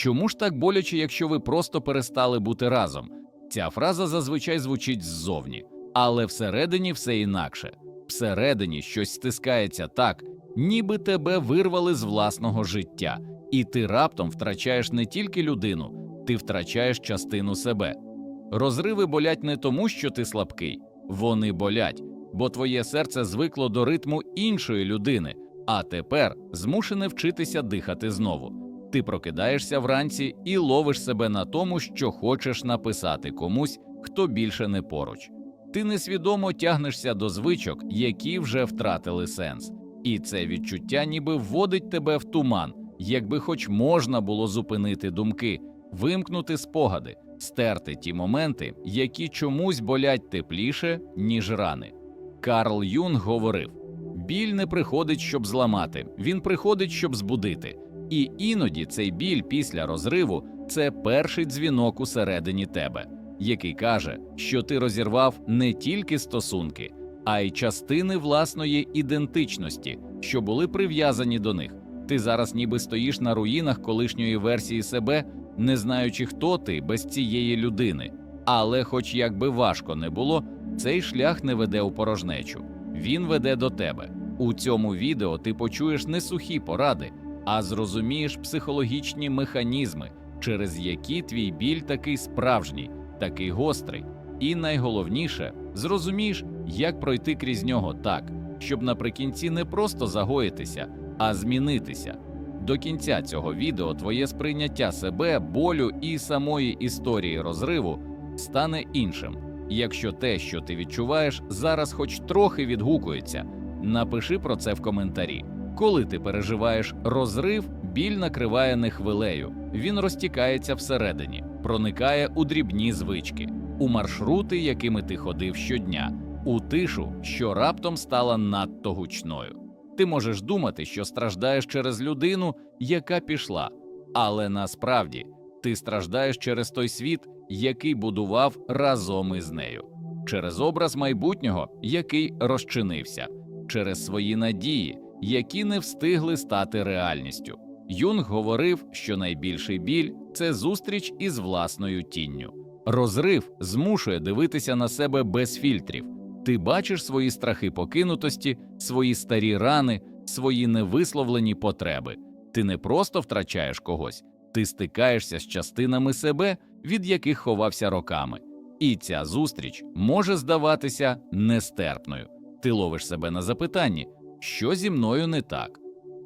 Чому ж так боляче, якщо ви просто перестали бути разом? Ця фраза зазвичай звучить ззовні, але всередині все інакше. Всередині щось стискається так, ніби тебе вирвали з власного життя, і ти раптом втрачаєш не тільки людину, ти втрачаєш частину себе. Розриви болять не тому, що ти слабкий, вони болять, бо твоє серце звикло до ритму іншої людини, а тепер змушене вчитися дихати знову. Ти прокидаєшся вранці і ловиш себе на тому, що хочеш написати комусь, хто більше не поруч. Ти несвідомо тягнешся до звичок, які вже втратили сенс, і це відчуття ніби вводить тебе в туман, якби хоч можна було зупинити думки, вимкнути спогади, стерти ті моменти, які чомусь болять тепліше, ніж рани. Карл Юнг говорив: біль не приходить, щоб зламати, він приходить, щоб збудити. І іноді цей біль після розриву це перший дзвінок усередині тебе, який каже, що ти розірвав не тільки стосунки, а й частини власної ідентичності, що були прив'язані до них. Ти зараз ніби стоїш на руїнах колишньої версії себе, не знаючи, хто ти без цієї людини. Але, хоч як би важко не було, цей шлях не веде у порожнечу, він веде до тебе. У цьому відео ти почуєш не сухі поради, а зрозумієш психологічні механізми, через які твій біль такий справжній, такий гострий, і найголовніше, зрозумієш, як пройти крізь нього так, щоб наприкінці не просто загоїтися, а змінитися. До кінця цього відео твоє сприйняття себе, болю і самої історії розриву стане іншим. Якщо те, що ти відчуваєш, зараз хоч трохи відгукується, напиши про це в коментарі. Коли ти переживаєш розрив, біль накриває не хвилею, він розтікається всередині, проникає у дрібні звички, у маршрути, якими ти ходив щодня, у тишу, що раптом стала надто гучною. Ти можеш думати, що страждаєш через людину, яка пішла, але насправді ти страждаєш через той світ, який будував разом із нею, через образ майбутнього, який розчинився, через свої надії, які не встигли стати реальністю. Юнг говорив, що найбільший біль це зустріч із власною тінню. Розрив змушує дивитися на себе без фільтрів. Ти бачиш свої страхи покинутості, свої старі рани, свої невисловлені потреби. Ти не просто втрачаєш когось, ти стикаєшся з частинами себе, від яких ховався роками. І ця зустріч може здаватися нестерпною. Ти ловиш себе на запитанні, що зі мною не так.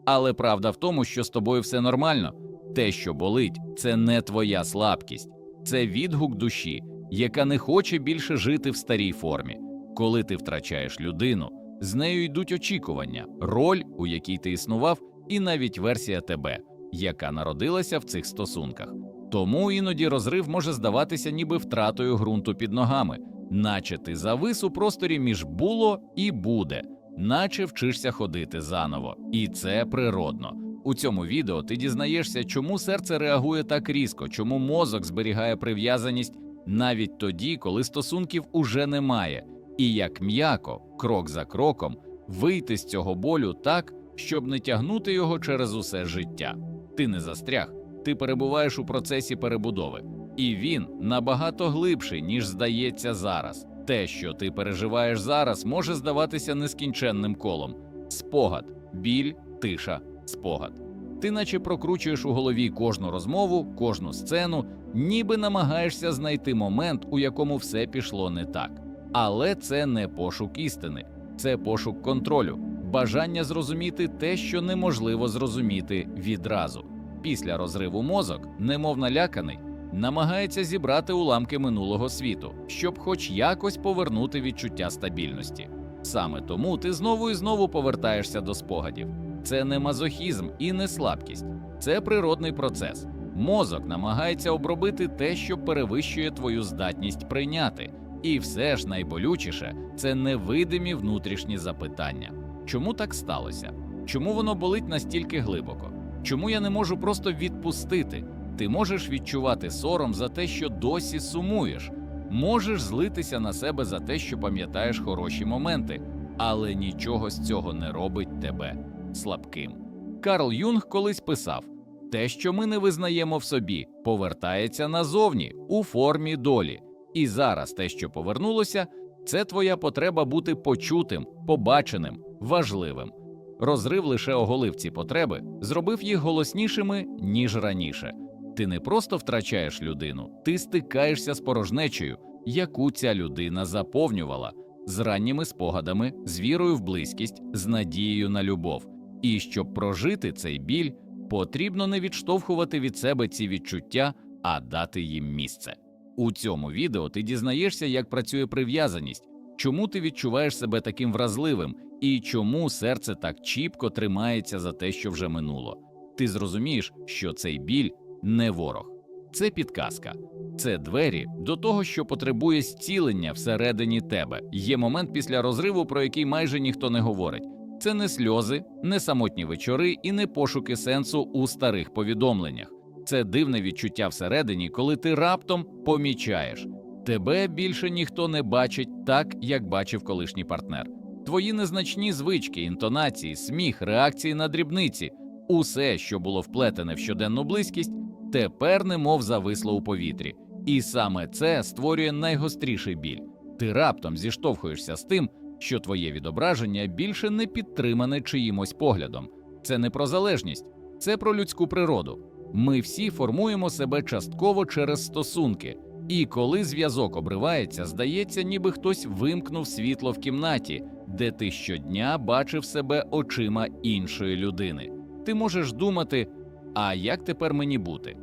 Але правда в тому, що з тобою все нормально. Те, що болить, це не твоя слабкість, це відгук душі, яка не хоче більше жити в старій формі. Коли ти втрачаєш людину, з нею йдуть очікування, роль, у якій ти існував, і навіть версія тебе, яка народилася в цих стосунках. Тому іноді розрив може здаватися ніби втратою ґрунту під ногами, наче ти завис у просторі між було і буде, наче вчишся ходити заново, і це природно. У цьому відео ти дізнаєшся, чому серце реагує так різко, чому мозок зберігає прив'язаність навіть тоді, коли стосунків уже немає, і як м'яко, крок за кроком, вийти з цього болю так, щоб не тягнути його через усе життя. Ти не застряг, ти перебуваєш у процесі перебудови, і він набагато глибший, ніж здається зараз. Те, що ти переживаєш зараз, може здаватися нескінченним колом: спогад, біль, тиша, спогад. Ти наче прокручуєш у голові кожну розмову, кожну сцену, ніби намагаєшся знайти момент, у якому все пішло не так. Але це не пошук істини, це пошук контролю, бажання зрозуміти те, що неможливо зрозуміти відразу. Після розриву мозок, немов наляканий, намагається зібрати уламки минулого світу, щоб хоч якось повернути відчуття стабільності. Саме тому ти знову і знову повертаєшся до спогадів. Це не мазохізм і не слабкість, це природний процес. Мозок намагається обробити те, що перевищує твою здатність прийняти. І все ж найболючіше це невидимі внутрішні запитання. Чому так сталося? Чому воно болить настільки глибоко? Чому я не можу просто відпустити? Ти можеш відчувати сором за те, що досі сумуєш, можеш злитися на себе за те, що пам'ятаєш хороші моменти, але нічого з цього не робить тебе слабким. Карл Юнг колись писав: Те, що ми не визнаємо в собі, повертається назовні у формі долі. І зараз те, що повернулося, це твоя потреба бути почутим, побаченим, важливим. Розрив лише оголив ці потреби, зробив їх голоснішими, ніж раніше. Ти не просто втрачаєш людину, ти стикаєшся з порожнечею, яку ця людина заповнювала, з ранніми спогадами, з вірою в близькість, з надією на любов. І щоб прожити цей біль, потрібно не відштовхувати від себе ці відчуття, а дати їм місце. У цьому відео ти дізнаєшся, як працює прив'язаність, чому ти відчуваєш себе таким вразливим і чому серце так чіпко тримається за те, що вже минуло. Ти зрозумієш, що цей біль не ворог, це підказка, це двері до того, що потребує зцілення всередині тебе. Є момент після розриву, про який майже ніхто не говорить. Це не сльози, не самотні вечори і не пошуки сенсу у старих повідомленнях. Це дивне відчуття всередині, коли ти раптом помічаєш. Тебе більше ніхто не бачить так, як бачив колишній партнер. Твої незначні звички, інтонації, сміх, реакції на дрібниці, усе, що було вплетене в щоденну близькість, тепер немов зависло у повітрі. І саме це створює найгостріший біль. Ти раптом зіштовхуєшся з тим, що твоє відображення більше не підтримане чиїмось поглядом. Це не про залежність, це про людську природу. Ми всі формуємо себе частково через стосунки, і коли зв'язок обривається, здається, ніби хтось вимкнув світло в кімнаті, де ти щодня бачив себе очима іншої людини. Ти можеш думати, а як тепер мені бути?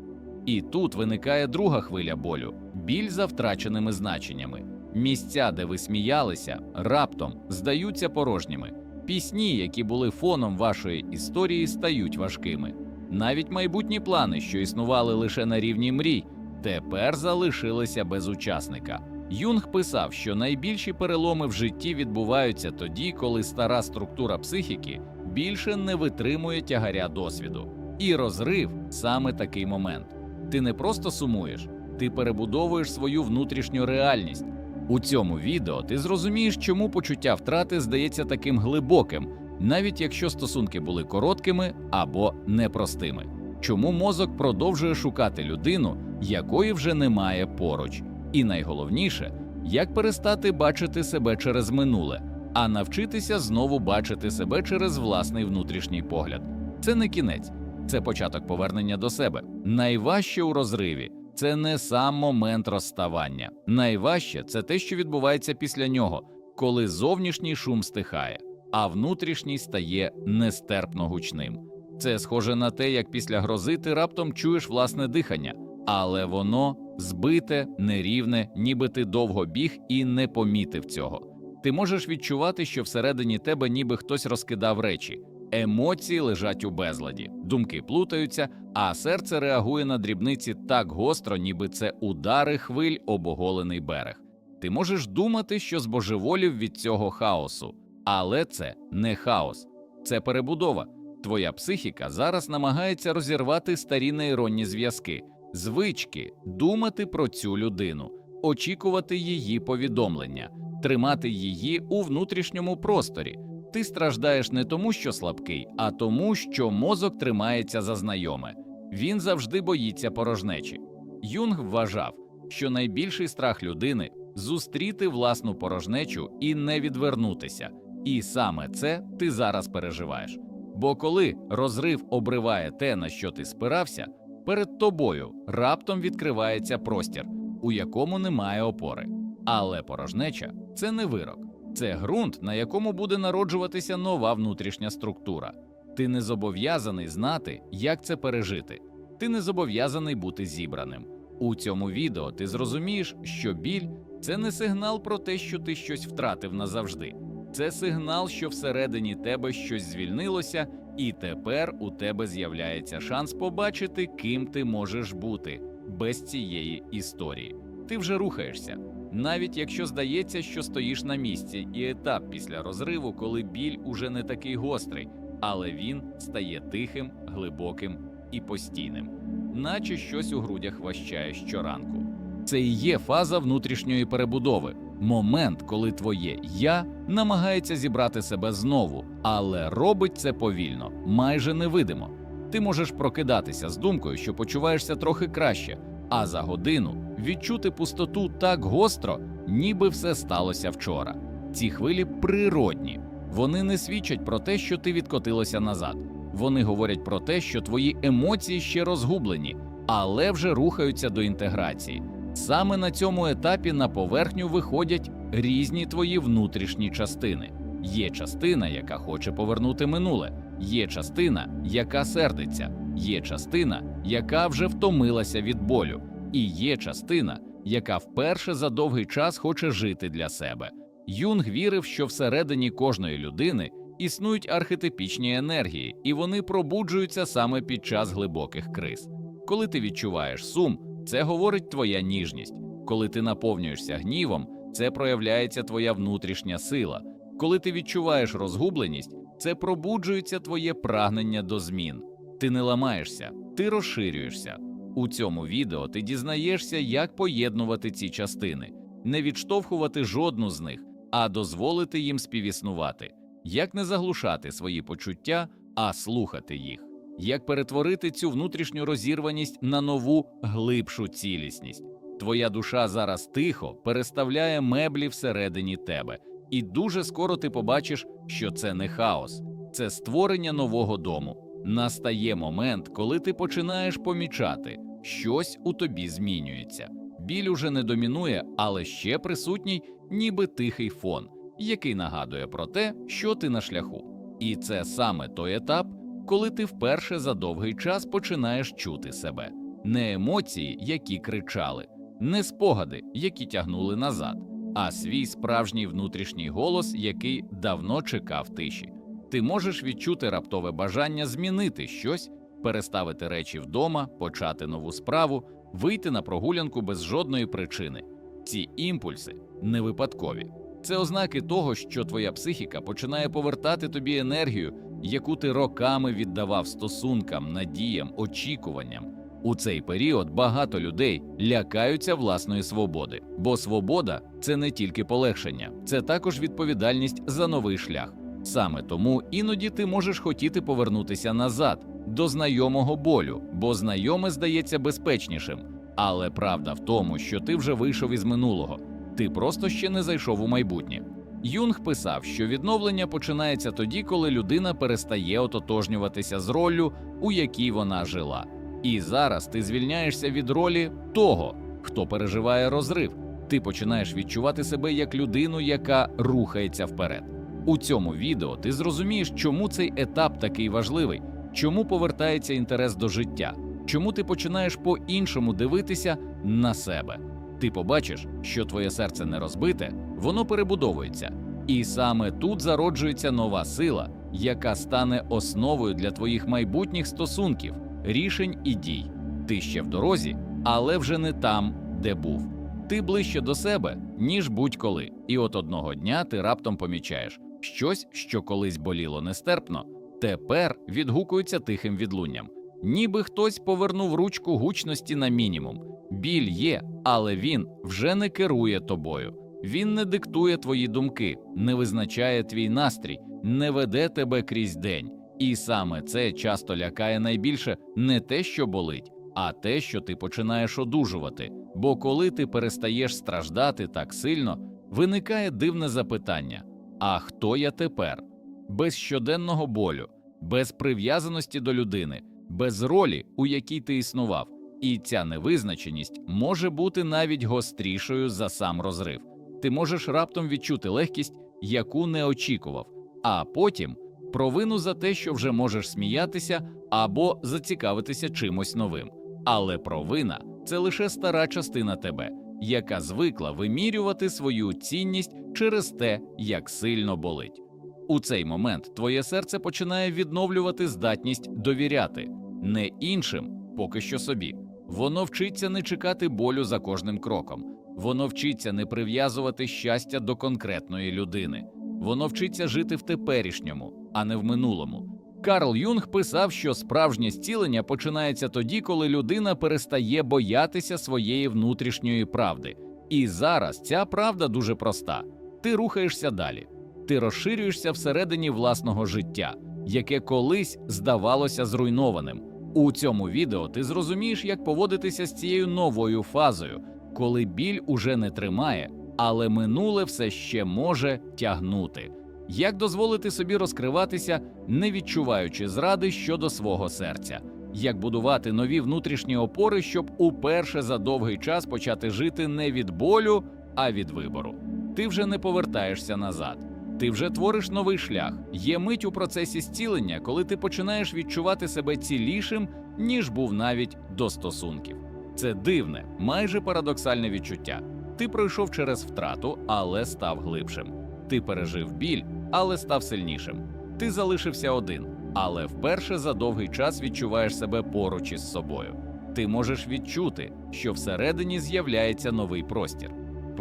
І тут виникає друга хвиля болю біль за втраченими значеннями. Місця, де ви сміялися, раптом здаються порожніми. Пісні, які були фоном вашої історії, стають важкими. Навіть майбутні плани, що існували лише на рівні мрій, тепер залишилися без учасника. Юнг писав, що найбільші переломи в житті відбуваються тоді, коли стара структура психіки більше не витримує тягаря досвіду. І розрив саме такий момент. Ти не просто сумуєш, ти перебудовуєш свою внутрішню реальність. У цьому відео ти зрозумієш, чому почуття втрати здається таким глибоким, навіть якщо стосунки були короткими або непростими. Чому мозок продовжує шукати людину, якої вже немає поруч, і найголовніше, як перестати бачити себе через минуле, а навчитися знову бачити себе через власний внутрішній погляд. Це не кінець, це початок повернення до себе. Найважче у розриві це не сам момент розставання. Найважче це те, що відбувається після нього, коли зовнішній шум стихає, а внутрішній стає нестерпно гучним. Це схоже на те, як після грози ти раптом чуєш власне дихання, але воно збите, нерівне, ніби ти довго біг і не помітив цього. Ти можеш відчувати, що всередині тебе ніби хтось розкидав речі. Емоції лежать у безладі, думки плутаються, а серце реагує на дрібниці так гостро, ніби це удари хвиль об оголений берег. Ти можеш думати, що збожеволів від цього хаосу, але це не хаос, це перебудова. Твоя психіка зараз намагається розірвати старі нейронні зв'язки, звички, думати про цю людину, очікувати її повідомлення, тримати її у внутрішньому просторі. Ти страждаєш не тому, що слабкий, а тому, що мозок тримається за знайоме. Він завжди боїться порожнечі. Юнг вважав, що найбільший страх людини зустріти власну порожнечу і не відвернутися. І саме це ти зараз переживаєш. Бо коли розрив обриває те, на що ти спирався, перед тобою раптом відкривається простір, у якому немає опори. Але порожнеча це не вирок. Це ґрунт, на якому буде народжуватися нова внутрішня структура. Ти не зобов'язаний знати, як це пережити. Ти не зобов'язаний бути зібраним. У цьому відео ти зрозумієш, що біль це не сигнал про те, що ти щось втратив назавжди. Це сигнал, що всередині тебе щось звільнилося, і тепер у тебе з'являється шанс побачити, ким ти можеш бути без цієї історії. Ти вже рухаєшся навіть якщо здається, що стоїш на місці, і етап після розриву, коли біль уже не такий гострий, але він стає тихим, глибоким і постійним, наче щось у грудях ващає щоранку. Це і є фаза внутрішньої перебудови, момент, коли твоє я намагається зібрати себе знову, але робить це повільно, майже невидимо. Ти можеш прокидатися з думкою, що почуваєшся трохи краще, а за годину відчути пустоту так гостро, ніби все сталося вчора. Ці хвилі природні, вони не свідчать про те, що ти відкотилося назад. Вони говорять про те, що твої емоції ще розгублені, але вже рухаються до інтеграції. Саме на цьому етапі на поверхню виходять різні твої внутрішні частини. Є частина, яка хоче повернути минуле, є частина, яка сердиться, є частина, яка вже втомилася від болю, і є частина, яка вперше за довгий час хоче жити для себе. Юнг вірив, що всередині кожної людини існують архетипічні енергії, і вони пробуджуються саме під час глибоких криз. Коли ти відчуваєш сум, це говорить твоя ніжність. Коли ти наповнюєшся гнівом, це проявляється твоя внутрішня сила. Коли ти відчуваєш розгубленість, це пробуджується твоє прагнення до змін. Ти не ламаєшся, ти розширюєшся. У цьому відео ти дізнаєшся, як поєднувати ці частини, не відштовхувати жодну з них, а дозволити їм співіснувати, як не заглушати свої почуття, а слухати їх, як перетворити цю внутрішню розірваність на нову глибшу цілісність. Твоя душа зараз тихо переставляє меблі всередині тебе, і дуже скоро ти побачиш, що це не хаос, це створення нового дому. Настає момент, коли ти починаєш помічати, щось у тобі змінюється. Біль уже не домінує, але ще присутній, ніби тихий фон, який нагадує про те, що ти на шляху. І це саме той етап, коли ти вперше за довгий час починаєш чути себе, не емоції, які кричали, не спогади, які тягнули назад, а свій справжній внутрішній голос, який давно чекав тиші. Ти можеш відчути раптове бажання змінити щось, переставити речі вдома, почати нову справу, вийти на прогулянку без жодної причини. Ці імпульси не випадкові. Це ознаки того, що твоя психіка починає повертати тобі енергію, яку ти роками віддавав стосункам, надіям, очікуванням. У цей період багато людей лякаються власної свободи, бо свобода це не тільки полегшення, це також відповідальність за новий шлях. Саме тому іноді ти можеш хотіти повернутися назад до знайомого болю, бо знайоме здається безпечнішим. Але правда в тому, що ти вже вийшов із минулого, ти просто ще не зайшов у майбутнє. Юнг писав, що відновлення починається тоді, коли людина перестає ототожнюватися з роллю, у якій вона жила. І зараз ти звільняєшся від ролі того, хто переживає розрив. Ти починаєш відчувати себе як людину, яка рухається вперед. У цьому відео ти зрозумієш, чому цей етап такий важливий, чому повертається інтерес до життя, чому ти починаєш по-іншому дивитися на себе. Ти побачиш, що твоє серце не розбите, воно перебудовується, і саме тут зароджується нова сила, яка стане основою для твоїх майбутніх стосунків, рішень і дій. Ти ще в дорозі, але вже не там, де був. Ти ближче до себе, ніж будь-коли, і от одного дня ти раптом помічаєш щось, що колись боліло нестерпно, тепер відгукується тихим відлунням. Ніби хтось повернув ручку гучності на мінімум. Біль є, але він вже не керує тобою. Він не диктує твої думки, не визначає твій настрій, не веде тебе крізь день. І саме це часто лякає найбільше не те, що болить, а те, що ти починаєш одужувати. Бо коли ти перестаєш страждати так сильно, виникає дивне запитання: а хто я тепер? Без щоденного болю, без прив'язаності до людини, без ролі, у якій ти існував. І ця невизначеність може бути навіть гострішою за сам розрив. Ти можеш раптом відчути легкість, яку не очікував, а потім провину за те, що вже можеш сміятися або зацікавитися чимось новим. Але провина це лише стара частина тебе, яка звикла вимірювати свою цінність через те, як сильно болить. У цей момент твоє серце починає відновлювати здатність довіряти не іншим, поки що собі. Воно вчиться не чекати болю за кожним кроком, воно вчиться не прив'язувати щастя до конкретної людини, воно вчиться жити в теперішньому, а не в минулому. Карл Юнг писав, що справжнє зцілення починається тоді, коли людина перестає боятися своєї внутрішньої правди. І зараз ця правда дуже проста: ти рухаєшся далі, ти розширюєшся всередині власного життя, яке колись здавалося зруйнованим. У цьому відео ти зрозумієш, як поводитися з цією новою фазою, коли біль уже не тримає, але минуле все ще може тягнути. Як дозволити собі розкриватися, не відчуваючи зради щодо свого серця, як будувати нові внутрішні опори, щоб уперше за довгий час почати жити не від болю, а від вибору. Ти вже не повертаєшся назад. Ти вже твориш новий шлях. Є мить у процесі зцілення, коли ти починаєш відчувати себе цілішим, ніж був навіть до стосунків. Це дивне, майже парадоксальне відчуття. Ти пройшов через втрату, але став глибшим. Ти пережив біль, але став сильнішим. Ти залишився один, але вперше за довгий час відчуваєш себе поруч із собою. Ти можеш відчути, що всередині з'являється новий простір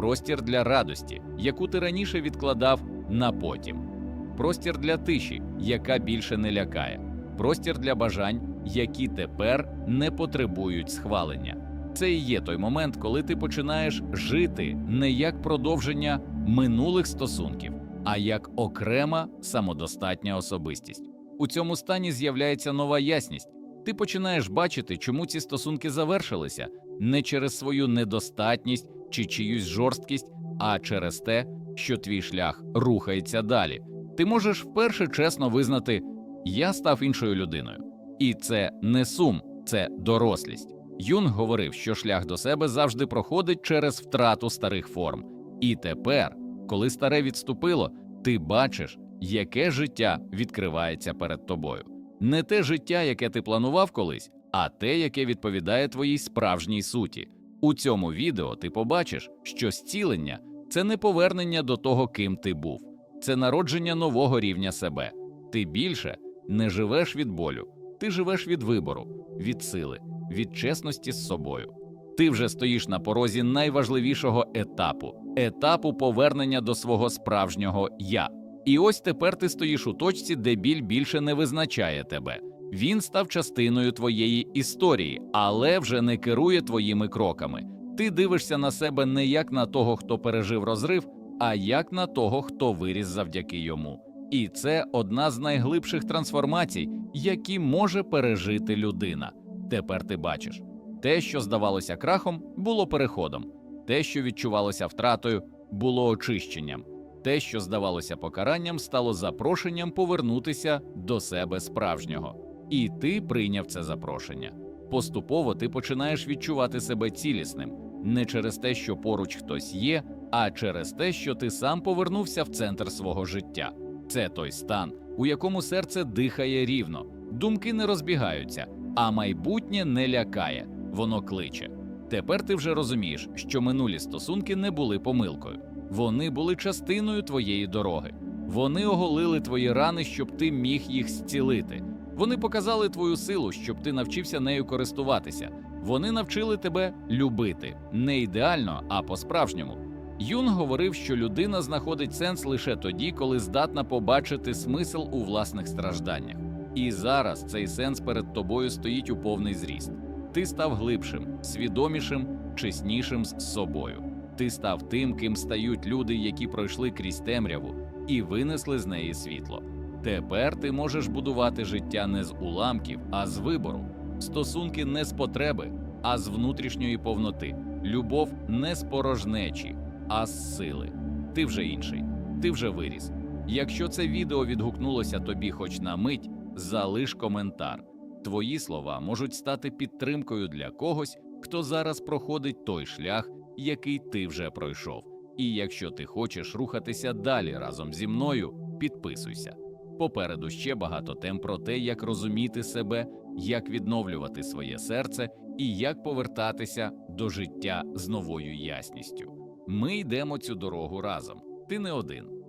простір для радості, яку ти раніше відкладав на потім, простір для тиші, яка більше не лякає, простір для бажань, які тепер не потребують схвалення. Це і є той момент, коли ти починаєш жити не як продовження минулих стосунків, а як окрема самодостатня особистість. У цьому стані з'являється нова ясність. Ти починаєш бачити, чому ці стосунки завершилися не через свою недостатність чи чиюсь жорсткість, а через те, що твій шлях рухається далі. Ти можеш вперше чесно визнати, я став іншою людиною, і це не сум, це дорослість. Юнг говорив, що шлях до себе завжди проходить через втрату старих форм. І тепер, коли старе відступило, ти бачиш, яке життя відкривається перед тобою. Не те життя, яке ти планував колись, а те, яке відповідає твоїй справжній суті. У цьому відео ти побачиш, що зцілення це не повернення до того, ким ти був, це народження нового рівня себе. Ти більше не живеш від болю, ти живеш від вибору, від сили, від чесності з собою. Ти вже стоїш на порозі найважливішого етапу етапу повернення до свого справжнього я. І ось тепер ти стоїш у точці, де біль більше не визначає тебе. Він став частиною твоєї історії, але вже не керує твоїми кроками. Ти дивишся на себе не як на того, хто пережив розрив, а як на того, хто виріс завдяки йому. І це одна з найглибших трансформацій, які може пережити людина. Тепер ти бачиш, те, що здавалося крахом, було переходом, те, що відчувалося втратою, було очищенням. Те, що здавалося покаранням, стало запрошенням повернутися до себе справжнього. І ти прийняв це запрошення. Поступово ти починаєш відчувати себе цілісним не через те, що поруч хтось є, а через те, що ти сам повернувся в центр свого життя. Це той стан, у якому серце дихає рівно, думки не розбігаються, а майбутнє не лякає, воно кличе. Тепер ти вже розумієш, що минулі стосунки не були помилкою, вони були частиною твоєї дороги. Вони оголили твої рани, щоб ти міг їх зцілити. Вони показали твою силу, щоб ти навчився нею користуватися. Вони навчили тебе любити не ідеально, а по-справжньому. Юнг говорив, що людина знаходить сенс лише тоді, коли здатна побачити смисл у власних стражданнях. І зараз цей сенс перед тобою стоїть у повний зріст. Ти став глибшим, свідомішим, чеснішим з собою. Ти став тим, ким стають люди, які пройшли крізь темряву і винесли з неї світло. Тепер ти можеш будувати життя не з уламків, а з вибору, стосунки не з потреби, а з внутрішньої повноти, любов не з порожнечі, а з сили. Ти вже інший, ти вже виріс. Якщо це відео відгукнулося тобі хоч на мить, залиш коментар. Твої слова можуть стати підтримкою для когось, хто зараз проходить той шлях, який ти вже пройшов. І якщо ти хочеш рухатися далі разом зі мною, підписуйся. Попереду ще багато тем про те, як розуміти себе, як відновлювати своє серце і як повертатися до життя з новою ясністю. Ми йдемо цю дорогу разом. Ти не один.